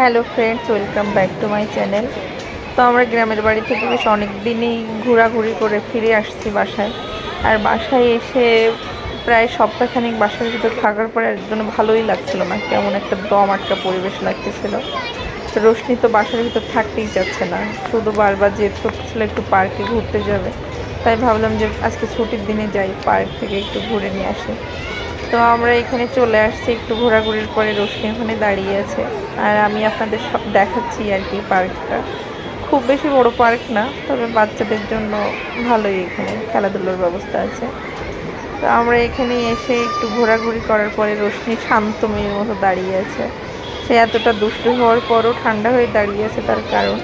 Hello friends welcome back to my channel তো আমরা গ্রামের বাড়ি থেকে বেশ অনেক দিনই ঘোরাঘুরি করে ফিরে আসছি বাসায়। আর বাসায় এসে প্রায় সপ্তাহখানিক বাসার ভিতর থাকার পরে একজন ভালোই লাগছিল না, কেমন একটা দম আটকা পরিবেশ লাগতেছিল। তো রোশনি তো বাসার ভিতর থাকতেই চাচ্ছে না, শুধু বারবার যেতে করতেছিল একটু পার্কে ঘুরতে যাবে। তাই ভাবলাম যে আজকে ছুটির দিনে যাই, পার্ক থেকে একটু ঘুরে নিয়ে আসি। তো আমরা এখানে চলে আসছি একটু ঘোরাঘুরির পরে রশ্মি ওখানে দাঁড়িয়ে আছে। আর আমি আপনাদের সব দেখাচ্ছি আর কি পার্কটা। খুব বেশি বড় পার্ক না, তবে বাচ্চাদের জন্য ভালোই এখানে খেলাধুলোর ব্যবস্থা আছে। তো আমরা এখানে এসে একটু ঘোরাঘুরি করার পরে রশ্মি শান্ত মেয়ের মতো দাঁড়িয়ে আছে। সে এতটা দুষ্টু হওয়ার পরও ঠান্ডা হয়ে দাঁড়িয়ে আছে, তার কারণ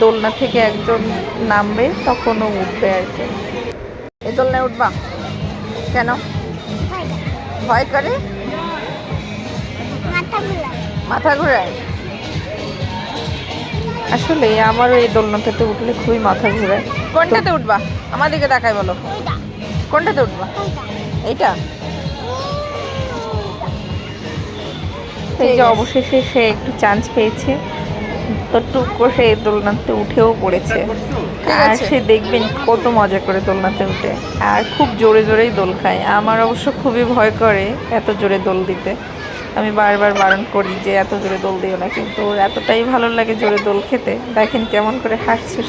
দোলনা থেকে একজন নামবে, তখনও উঠবে আর কি। এই দোলনায় উঠবা? কেন? ভয় করে? মাথা ঘোরায়। আসলে আমারও এই দোলনাটাতে উঠলে খুবই মাথা ঘোরায়। কোনটাতে উঠবা? আমার দিকে তাকাই বলো। কোনটাতে উঠবা? এইটা? এই যে অবশেষে সে একটু চান্স পেয়েছে। তো টুক করে সে দোলনাতে উঠেও পড়েছে। আর সে দেখবেন কত মজা করে দোলনাতে উঠে। আর খুব জোরে জোরেই দোল খায়। আমার অবশ্য খুবই ভয় করে এত জোরে দোল দিতে। আমি বারবার বারণ করি যে এত জোরে দোল দিও না। কিন্তু ওর এতটাই ভালো লাগে জোরে দোল খেতে। দেখেন কেমন করে হাসছে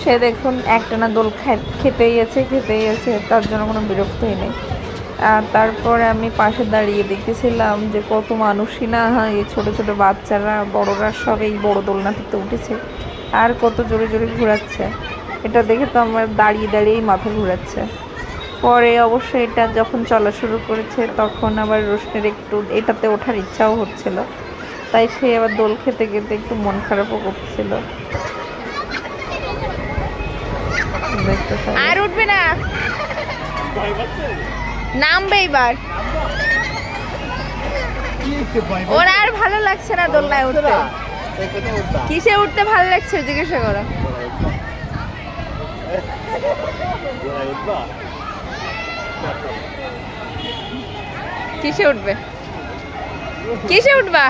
সে দেখুন একটানা দোল খেতেই আছে খেতেই আছে, তার জন্য কোনো বিরক্তই নেই। আর তারপরে আমি পাশে দাঁড়িয়ে দেখতেছিলাম যে কত মানুষই না এই ছোটো ছোটো বাচ্চারা, বড়রা সব এই বড় দোলনাটিতে উঠেছে। আর কত জোরে জোরে ঘোরাচ্ছে। এটা দেখে তো আমার দাঁড়িয়ে দাঁড়িয়েই মাথা ঘোরাচ্ছে। পরে অবশ্য এটা যখন চলা শুরু করেছে, তখন আবার রোশনের একটু এটাতে ওঠার ইচ্ছাও হচ্ছিল। তাই সে আবার দোল খেতে খেতে একটু মন খারাপও করছিল। আর উঠবে না। নামবে এবার ওর আর ভালো লাগছে না দোলনায় উঠতে। কিসে উঠতে ভালো লাগছে জিজ্ঞাসা করো। কিসে উঠবে? কিসে উঠবা?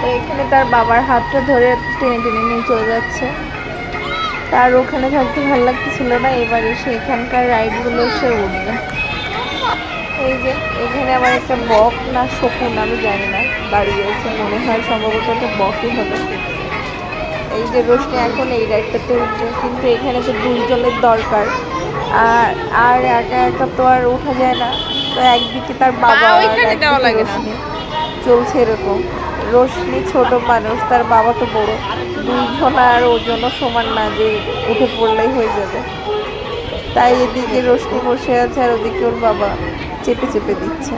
তো এখানে তার বাবার হাতটা ধরে টেনে টেনে নিয়ে চলে যাচ্ছে। তার ওখানে থাকতে ভালো লাগতেছিল না এবার এসে এখানকার রাইডগুলো সে উঠবে এই যে এখানে আমার একটা বক না শকুন আমি জানি না দাঁড়িয়ে আছে মনে হয় সম্ভবত একটা বকই হবে। এই যে রোশনি এখন এই রাইডটাতে উঠবে কিন্তু এখানে তো দুইজনের দরকার। আর আর একা একা তো আর ওঠা যায় না। তো একদিকে তার বাবা। চলছে এরকম। রোশনি ছোট মানুষ, তার বাবা তো বড়। দুইজন আর ওজনও সমান না যে উঠে পড়লেই হয়ে যাবে। তাই এদিকে রোশনি বসে আছে আর ওদিকে ওর বাবা চেপে চেপে দিচ্ছে।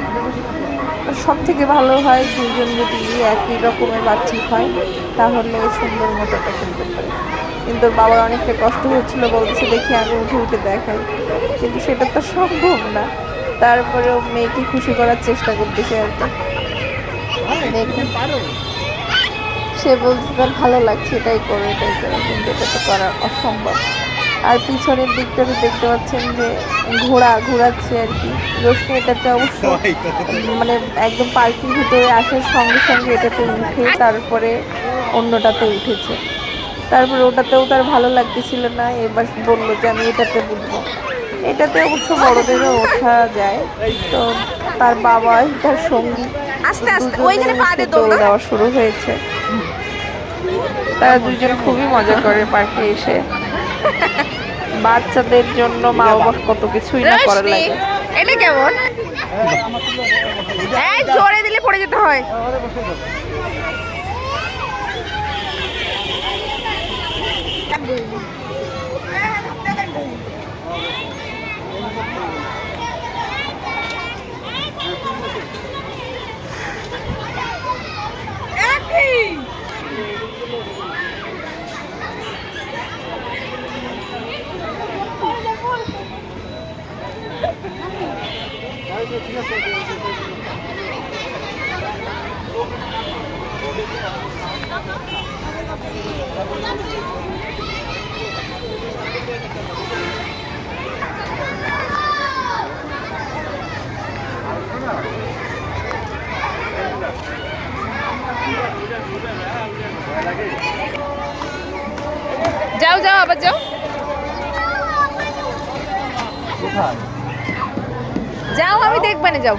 সব থেকে ভালো হয় দুজন যদি একই রকমের বাচ্চা হয়, তাহলে সুন্দর মতো একটা খেলতে পারে। কিন্তু ওর বাবার অনেকটা কষ্ট হচ্ছিল, বলছে, দেখি আগে উঠে উঠে দেখাই। কিন্তু সেটা তো সম্ভব না। তারপরেও মেয়েকে খুশি করার চেষ্টা করতেছে আর কি। সে বলছে তার ভালো লাগছে এটাই করো এটাই করো কিন্তু এটা তো করা অসম্ভব। আর পিছনের দিকটা তো দেখতে পাচ্ছেন যে ঘোড়া ঘোরাচ্ছে আর কি। রোশনি এটাতে অবশ্য মানে একদম পার্কিং ভিতরে আসার সঙ্গে সঙ্গে এটাতে উঠে তারপরে অন্যটাতে উঠেছে। তারপরে ওটাতেও তার ভালো লাগতেছিল না এবার বলল যে আমি এটাতে বুঝব এটাতে অবশ্য বড়দেরও ওঠা যায়। তো তার বাবা তার সঙ্গী আস্তে আস্তে ওইখানে পা দিয়ে দৌড়। দেওয়া শুরু হয়েছে। তারা দুজন খুবই মজা করে পার্কে এসে। বাচ্চাদের জন্য মা বাবা কত কিছুই না করার লাগে। এটা কেমন? এই জোরে দিলে পড়ে যেতে হয়। যাও যাও আবার যাও। যাও আমি দেখবানে যাও।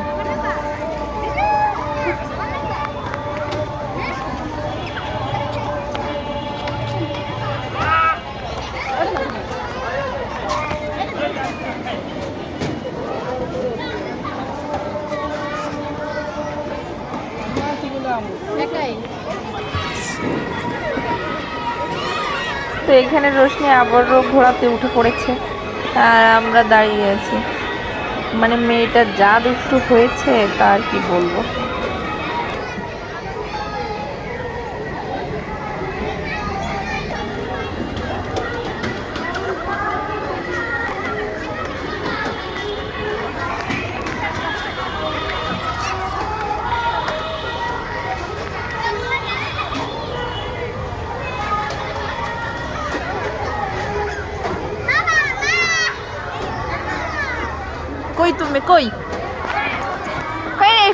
এখানে রোশনি আবারও ঘোরাতে উঠে পড়েছে। আর আমরা দাঁড়িয়ে আছি। মানে মেয়েটা যা দুষ্টু হয়েছে, তার কি বলব? voy, tú me coy. Hey,